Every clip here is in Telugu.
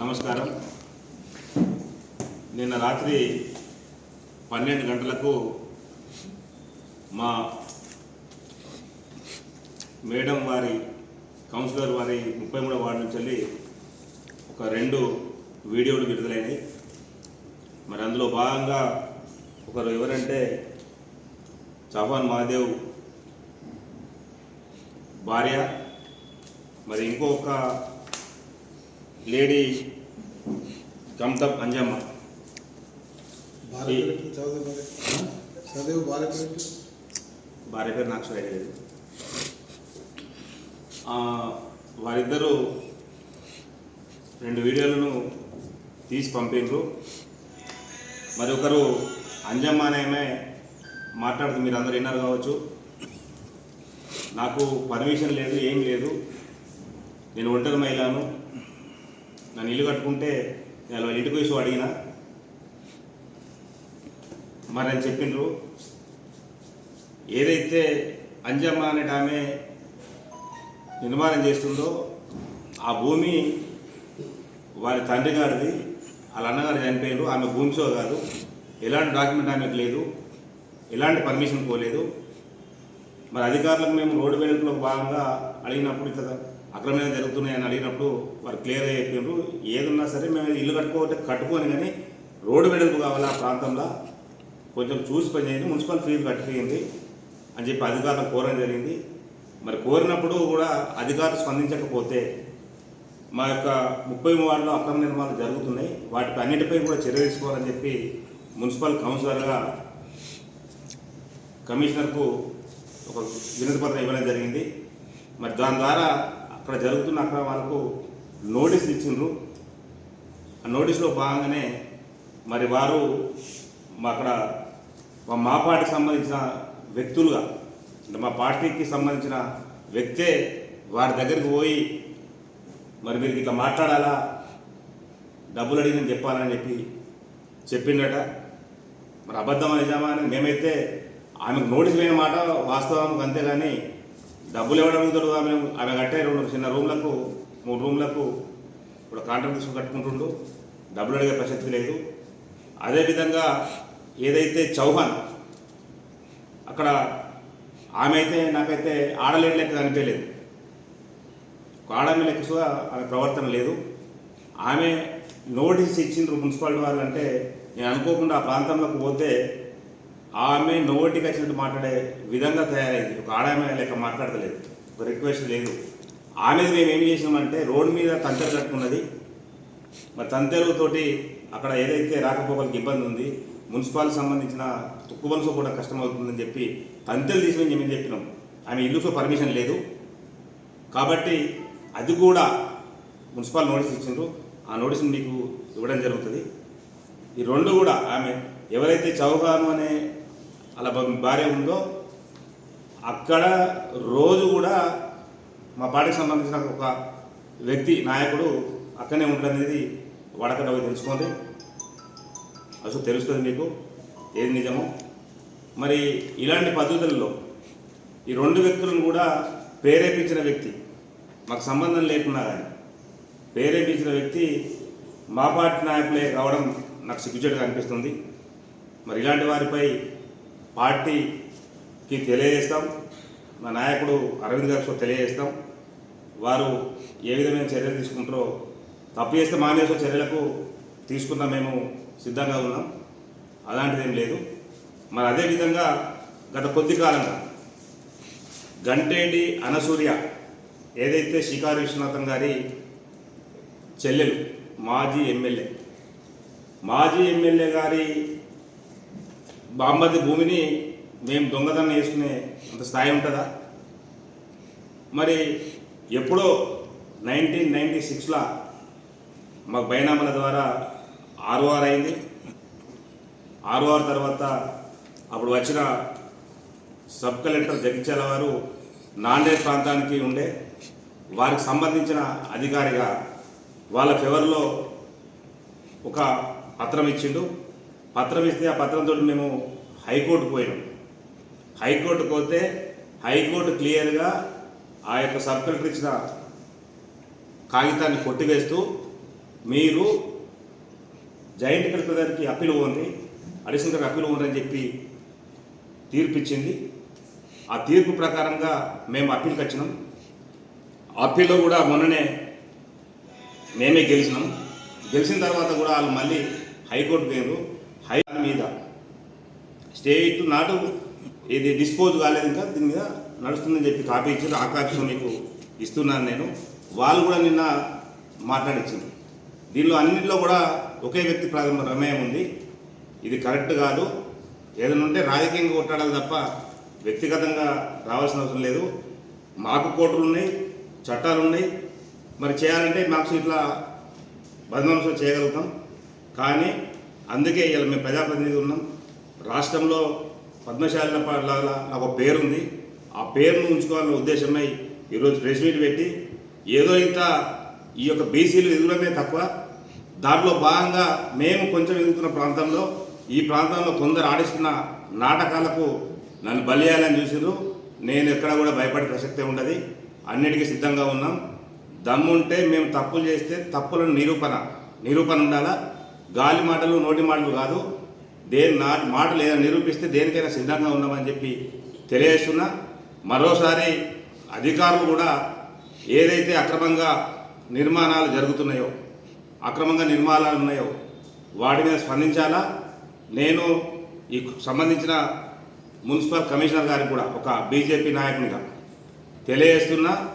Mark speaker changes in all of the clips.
Speaker 1: నమస్కారం. నిన్న రాత్రి పన్నెండు గంటలకు మా మేడం వారి కౌన్సిలర్ వారి ముప్పై మూడో వార్డు నుంచి వెళ్ళి ఒక రెండు వీడియోలు విడుదలైనాయి. మరి అందులో భాగంగా ఒకరు ఎవరంటే చవాన్ మహాదేవ్ భార్య మరి ఇంకొక లేడీ కమ్తప్ అంజమ్మ.
Speaker 2: భార్య పేరు
Speaker 1: నాకు లేదు. వారిద్దరూ రెండు వీడియోలను తీసి పంపిండ్రు. మరి ఒకరు అంజమ్మ అనేమే మాట్లాడుతూ మీరు అందరు విన్నారు కావచ్చు. నాకు పర్మిషన్ లేదు ఏం లేదు. నేను ఒంటరి మహిళను. నన్ను ఇల్లు కట్టుకుంటే నేను వాళ్ళ ఇంటికి వచ్చి అడిగిన. మరి అని చెప్పిండ్రు. ఏదైతే అంజమ్మ అనే ఆమె నిర్మాణం చేస్తుందో ఆ భూమి వారి తండ్రి గారిది వాళ్ళ అన్నగారు చనిపోయారు ఆమె భూమి షో కాదు. ఎలాంటి డాక్యుమెంట్ ఆమెకు లేదు. ఎలాంటి పర్మిషన్ పోలేదు. మరి అధికారులకు మేము రోడ్డు వెలుపులో భాగంగా అడిగినప్పుడు ఇట్లా అక్రమంగా జరుగుతున్నాయని అడిగినప్పుడు వారు క్లియర్గా చెప్పారు ఏదన్నా సరే మేము ఇల్లు కట్టుకోవటే కట్టుకోని కానీ రోడ్డు వెడల్పు కావాలి ఆ ప్రాంతంలో? కొంచెం చూసి పని చేయండి మున్సిపల్ ఫీజు కట్టిపోయింది అని చెప్పి అధికారులు కోరడం జరిగింది. మరి కోరినప్పుడు కూడా అధికారులు స్పందించకపోతే మా యొక్క ముప్పై వార్డులో అక్రమ నిర్మాణాలు జరుగుతున్నాయి. వాటిపై అన్నిటిపై కూడా చర్య తీసుకోవాలని చెప్పి మున్సిపల్ కౌన్సిలర్గా కమిషనర్కు ఒక వినతి పత్రం ఇవ్వడం జరిగింది. మరి దాని ద్వారా అక్కడ జరుగుతున్న అక్రమాలకు నోటీస్ ఇచ్చిండ్రు. ఆ నోటీస్లో భాగంగానే మరి వారు మా అక్కడ మా పార్టీకి సంబంధించిన వ్యక్తులుగా అంటే మా పార్టీకి సంబంధించిన వ్యక్తే వారి దగ్గరికి పోయి మరి మీరు ఇట్లా మాట్లాడాలా డబ్బులు అడిగిన చెప్పాలని చెప్పి చెప్పిండట. మరి అబద్ధం అని మేమైతే ఆమెకు నోటీస్ లేని మాట వాస్తవం అంతేగాని డబ్బులు ఇవ్వడం అడుగుతాడు ఆమె ఆమె కట్టే రెండు చిన్న రూమ్లకు మూడు రూమ్లకు ఇప్పుడు కాంట్రాక్ట్ తీసుకుని కట్టుకుంటుండు. డబ్బులు అడిగే ప్రసక్తి లేదు. అదేవిధంగా ఏదైతే చౌహాన్ అక్కడ ఆమె అయితే నాకైతే ఆడలేని లెక్క కనిపించలేదు. ఆడమే లెక్క ఆమె ప్రవర్తన లేదు. ఆమె నోటీస్ ఇచ్చిండ్రు మున్సిపాలిటీ వాళ్ళు అంటే నేను అనుకోకుండా ఆ ప్రాంతంలోకి పోతే ఆమె నోటికి వచ్చినట్టు మాట్లాడే విధంగా తయారైంది. ఒక ఆడామె లేక మాట్లాడతలేదు. ఒక రిక్వెస్ట్ లేదు. ఆమెది మేము ఏం చేసినామంటే రోడ్డు మీద తంతెలు కట్టుకున్నది. మరి తంతెలుతోటి అక్కడ ఏదైతే రాకపోకలకు ఇబ్బంది ఉంది మున్సిపాలిటీ సంబంధించిన తుక్కుబలుసు కూడా కష్టం అవుతుందని చెప్పి తంతెలు తీసుకుని మేము చెప్పినాం. ఆమె ఇల్లుతో పర్మిషన్ లేదు. కాబట్టి అది కూడా మున్సిపల్ నోటీస్ ఇచ్చిండ్రు. ఆ నోటీస్ని మీకు ఇవ్వడం జరుగుతుంది. ఈ రెండు కూడా ఆమె ఎవరైతే చౌహాను అనే అలా భార్య ఉందో అక్కడ రోజు కూడా మా పార్టీకి సంబంధించిన ఒక వ్యక్తి నాయకుడు అక్కడనే ఉండడం అనేది వడకడ తెలుసుకోండి. అసలు తెలుస్తుంది మీకు? ఏది నిజమో? మరి ఇలాంటి పద్ధతుల్లో ఈ రెండు వ్యక్తులను కూడా ప్రేరేపించిన వ్యక్తి మాకు సంబంధం లేకున్నా కానీ ప్రేరేపించిన వ్యక్తి మా పార్టీ నాయకులే కావడం నాకు సిగ్గుచేటుగా అనిపిస్తుంది. మరి ఇలాంటి వారిపై పార్టీకి తెలియజేస్తాం. మా నాయకుడు అరవింద్ గారికి తెలియజేస్తాం. వారు ఏ విధమైన చర్యలు తీసుకుంటారో తప్పు చేస్తే మానేసే చర్యలకు తీసుకున్న మేము సిద్ధంగా ఉన్నాం. అలాంటిది ఏం లేదు. మరి అదేవిధంగా గత కొద్ది కాలంగా గంటేడి అనసూర్య ఏదైతే శిఖారి విశ్వనాథం గారి చెల్లెలు మాజీ ఎమ్మెల్యే మాజీ ఎమ్మెల్యే గారి బాంబర్ది భూమిని మేము దొంగతనం వేసుకునే అంత స్థాయి ఉంటుందా? మరి ఎప్పుడో నైన్టీన్ నైంటీ సిక్స్లో మాకు బైనామాల ద్వారా ఆర్ఓఆర్ అయింది. ఆర్ఓఆర్ తర్వాత అప్పుడు వచ్చిన సబ్ కలెక్టర్ జగిత్యాల వారు నాందేడ్ ప్రాంతానికి ఉండే వారికి సంబంధించిన అధికారిగా వాళ్ళ ఫేవర్లో ఒక పత్రం ఇచ్చిండు. పత్రం ఇస్తే ఆ పత్రంతో మేము హైకోర్టు పోయినాం. హైకోర్టు పోతే హైకోర్టు క్లియర్గా ఆ యొక్క సబ్ కలెక్టర్ ఇచ్చిన కాగితాన్ని కొట్టివేస్తూ మీరు జాయింట్ కలెక్టర్కి అప్పీల్ ఉంది అడిషనల్ గారికి అప్పీల్ ఉంది అని చెప్పి తీర్పు ఇచ్చింది ఆ తీర్పు ప్రకారంగా మేము అప్పీల్కి వచ్చినాం. అప్పీల్లో కూడా మొన్ననే మేమే గెలిచినాం. గెలిచిన తర్వాత కూడా వాళ్ళు మళ్ళీ హైకోర్టు పోయారు హై మీద. స్టేట్ నాటు ఇది డిస్పోజ్ కాలేదు ఇంకా దీని మీద నడుస్తుందని చెప్పి కాపీ ఇచ్చారు. ఆ మీకు ఇస్తున్నాను నేను. వాళ్ళు కూడా నిన్న మాట్లాడించింది దీనిలో అన్నింటిలో కూడా ఒకే వ్యక్తి ప్రారంభ ప్రమేయం ఉంది. ఇది కరెక్ట్ కాదు. ఏదైనా ఉంటే రాజకీయంగా కొట్టాడాలి తప్ప వ్యక్తిగతంగా రావాల్సిన అవసరం లేదు. మాకు కోర్టులు ఉన్నాయి చట్టాలు ఉన్నాయి. మరి చేయాలంటే మాకు ఇట్లా బదనాంశం చేయగలుగుతాం. కానీ అందుకే ఇలా మేము ప్రజాప్రతినిధి ఉన్నాం. రాష్ట్రంలో పద్మశాలిన లాగా నాకు ఒక పేరుంది. ఆ పేరును ఉంచుకోవాలనే ఉద్దేశమై ఈరోజు ప్రెస్ మీట్ పెట్టి ఏదో ఇంత ఈ యొక్క బీసీలు ఎదురమే తక్కువ. దాంట్లో భాగంగా మేము కొంచెం ఎదుగుతున్న ప్రాంతంలో ఈ ప్రాంతంలో కొందరు ఆడిస్తున్న నాటకాలకు నన్ను బలియాలని చూసిరు నేను ఎక్కడ కూడా భయపడే ప్రసక్తే ఉండదు. అన్నిటికీ సిద్ధంగా ఉన్నాం. దమ్ముంటే మేము తప్పులు చేస్తే తప్పులను నిరూపణ నిరూపణ ఉండాలా? గాలి మాటలు నోటి మాటలు కాదు. దేని నా మాటలు ఏదైనా నిరూపిస్తే దేనికైనా సిద్ధంగా ఉన్నామని చెప్పి తెలియజేస్తున్నా. మరోసారి అధికారులు కూడా ఏదైతే అక్రమంగా నిర్మాణాలు జరుగుతున్నాయో అక్రమంగా నిర్మాణాలు ఉన్నాయో వాటి మీద స్పందించాలా? నేను ఈ సంబంధించిన మున్సిపల్ కమిషనర్ గారికి కూడా ఒక బీజేపీ నాయకునిగా తెలియజేస్తున్నా.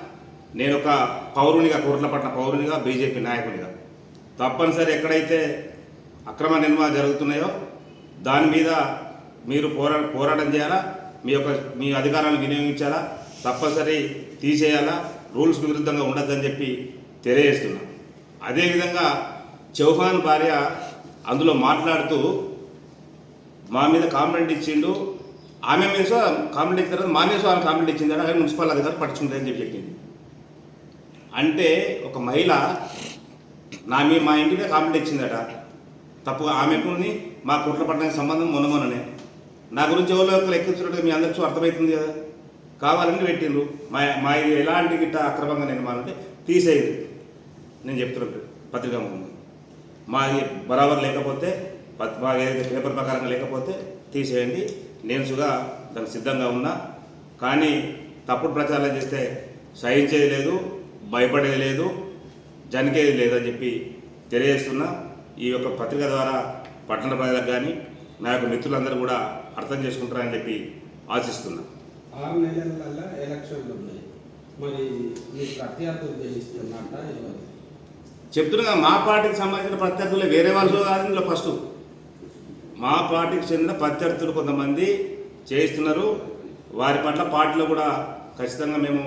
Speaker 1: నేను ఒక పౌరునిగా కోట్లపట్న పౌరునిగా బీజేపీ నాయకునిగా. తప్పనిసరి ఎక్కడైతే అక్రమ నిర్మాణాలు జరుగుతున్నాయో దాని మీద మీరు పోరా పోరాటం చేయాలా? మీ యొక్క మీ అధికారాలను వినియోగించాలా? తప్పనిసరి తీసేయాలా? రూల్స్కు విరుద్ధంగా ఉండద్దని చెప్పి తెలియజేస్తున్నా. అదేవిధంగా చౌహాన్ భార్య అందులో మాట్లాడుతూ మా మీద కాంప్లైంట్ ఇచ్చిండు ఆమె మీద కాంప్లైంట్ ఇచ్చిన తర్వాత మా మీద సో ఆమె కాంప్లైంట్ ఇచ్చిందట కానీ మున్సిపల్ అధికారులు పట్టించుకుంటారని చెప్పి చెప్పింది. అంటే ఒక మహిళ నా మీ మా ఇంటి మీద కాంప్లైంట్ ఇచ్చిందట. తప్పు ఆమెకుని మా కుట్ల పట్టడానికి సంబంధం మొన్న నా గురించి ఎవరో ఒకరు ఎక్కించుకుంటే మీ అందరికీ అర్థమవుతుంది కదా? కావాలని పెట్టిండ్రు. మా మా ఇది ఎలాంటి గిట్ట అక్రమంగా నేను మానంటే తీసేయండి నేను చెప్తున్నాను పత్రికా ముందు. మాది బరాబర్ లేకపోతే మా ఏదైతే పేపర్ ప్రకారంగా లేకపోతే తీసేయండి. నేను సుగా దానికి సిద్ధంగా ఉన్నా. కానీ తప్పుడు ప్రచారం చేస్తే సహించేది లేదు భయపడేది లేదు జనికేది లేదని చెప్పి తెలియజేస్తున్నా. ఈ యొక్క పత్రిక ద్వారా పట్టణ ప్రజలకు కానీ నా యొక్క మిత్రులందరూ కూడా అర్థం చేసుకుంటారని చెప్పి ఆశిస్తున్నా.
Speaker 3: ఆరు నెలల ఎలక్షన్లు ఉన్నాయి. మరి
Speaker 1: చెప్తున్నా మా పార్టీకి సంబంధించిన ప్రత్యర్థులు వేరే వాళ్ళు కాదు ఇందులో ఫస్ట్. మా పార్టీకి చెందిన ప్రత్యర్థులు కొంతమంది చేయిస్తున్నారు. వారి పట్ల పార్టీలో కూడా ఖచ్చితంగా మేము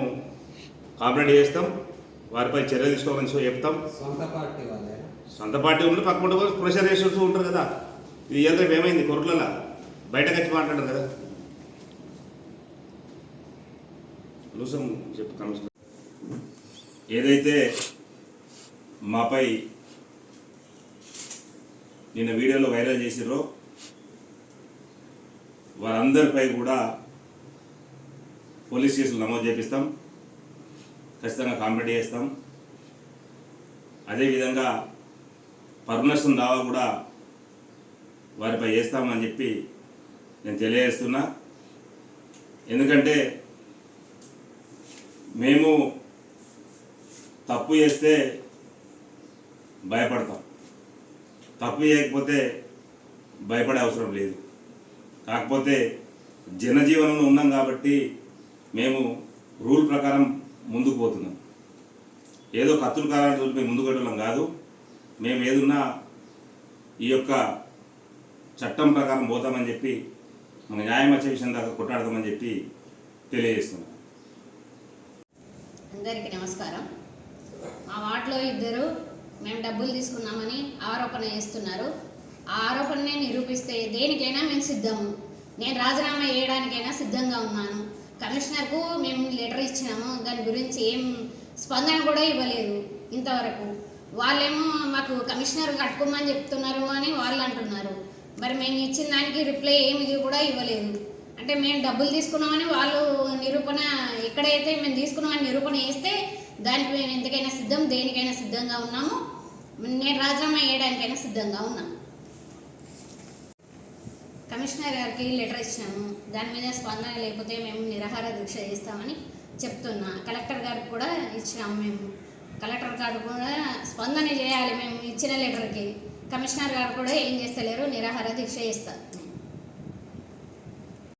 Speaker 1: కాంప్లైంట్ చేస్తాం. వారిపై చర్యలు తీసుకోవాలని చెప్తాం.
Speaker 3: సొంత పార్టీ వాళ్ళేనా
Speaker 1: సొంత పార్టీ ఉంటే పక్క పంట ప్రెషర్ చేసేస్తూ ఉంటారు కదా. ఇది ఎంత ఏమైంది కొరట్లలో? బయటకు వచ్చి మాట్లాడారు కదా. లూసం చెప్పు కమిషనర్. ఏదైతే మాపై నిన్న వీడియోలో వైరల్ చేసిర్రో వారందరిపై కూడా పోలీస్ కేసులు నమోదు చేపిస్తాం. ఖచ్చితంగా కాంప్లైంట్ చేస్తాం. అదేవిధంగా పర్మిషన్ దావా కూడా వారిపై వేస్తామని చెప్పి నేను తెలియజేస్తున్నా. ఎందుకంటే మేము తప్పు చేస్తే భయపడతాం. తప్పు చేయకపోతే భయపడే అవసరం లేదు. కాకపోతే జనజీవనంలో ఉన్నాం కాబట్టి మేము రూల్ ప్రకారం ముందుకు పోతున్నాం. ఏదో కత్తులు కారాలు మేము ముందుకు వెళ్ళడం కాదు. మేము ఏదున్నా ఈ యొక్క చట్టం ప్రకారం పోతామని చెప్పి మన న్యాయం వచ్చే విషయం దాకా కొట్టాడతామని చెప్పి తెలియజేస్తున్నాం.
Speaker 4: అందరికీ నమస్కారం. మా వార్డులో ఇద్దరు మేము డబ్బులు తీసుకున్నామని ఆరోపణ చేస్తున్నారు. ఆ ఆరోపణనే నిరూపిస్తే దేనికైనా మేము సిద్ధము. నేను రాజీనామా చేయడానికైనా సిద్ధంగా ఉన్నాను. కమిషనర్కు మేము లెటర్ ఇచ్చినాము. దాని గురించి ఏం స్పందన కూడా ఇవ్వలేదు ఇంతవరకు. వాళ్ళేమో మాకు కమిషనర్ కట్టుకోమని చెప్తున్నారు అని వాళ్ళు అంటున్నారు. మరి మేము ఇచ్చిన దానికి రిప్లై ఏమి కూడా ఇవ్వలేదు. అంటే మేము డబ్బులు తీసుకున్నామని వాళ్ళు నిరూపణ ఎక్కడైతే మేము తీసుకున్నామని నిరూపణ చేస్తే దానికి మేము ఎంతకైనా సిద్ధం దేనికైనా సిద్ధంగా ఉన్నాము. నేను రాజీనామా వేయడానికైనా సిద్ధంగా ఉన్నాను కమిషనర్ గారికి లెటర్ ఇచ్చినాము. దాని మీద స్పందన లేకపోతే మేము నిరాహార దీక్ష చేస్తామని చెప్తున్నా. కలెక్టర్ గారికి కూడా ఇచ్చినాము మేము. కలెక్టర్ గారు కూడా స్పందన చేయాలి మేము ఇచ్చిన లెటర్కి. కమిషనర్ గారు కూడా ఏం చేస్తలేరు నిరాహార దీక్ష చేస్తారు.